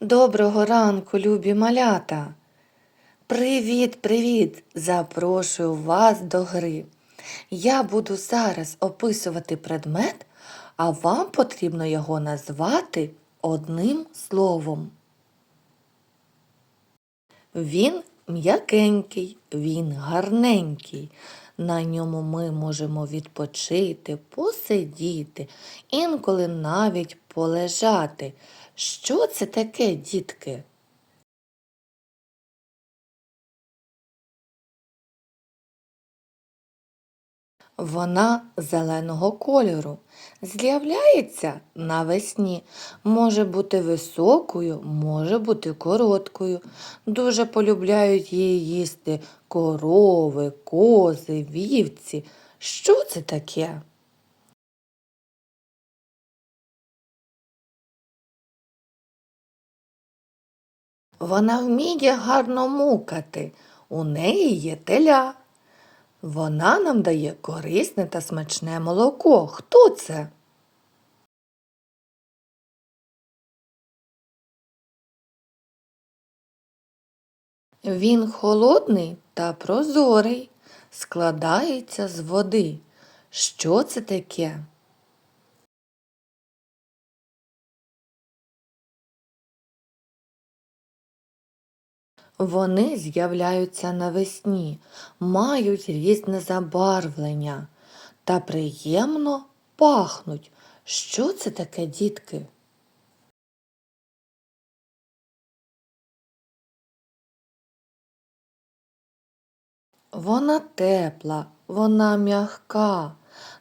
Доброго ранку, любі малята! Привіт, привіт! Запрошую вас до гри. Я буду зараз описувати предмет, а вам потрібно його назвати одним словом. Він м'якенький, він гарненький. На ньому ми можемо відпочити, посидіти, інколи навіть полежати. Що це таке, дітки? Вона зеленого кольору. З'являється навесні. Може бути високою, може бути короткою. Дуже полюбляють її їсти корови, кози, вівці. Що це таке? Вона вміє гарно мукати. У неї є теля. Вона нам дає корисне та смачне молоко. Хто це? Він холодний та прозорий, складається з води. Що це таке? Вони з'являються навесні, мають різне забарвлення та приємно пахнуть. Що це таке, дітки? Вона тепла, вона м'ягка,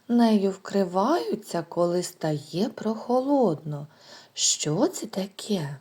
нею вкриваються, коли стає прохолодно. Що це таке?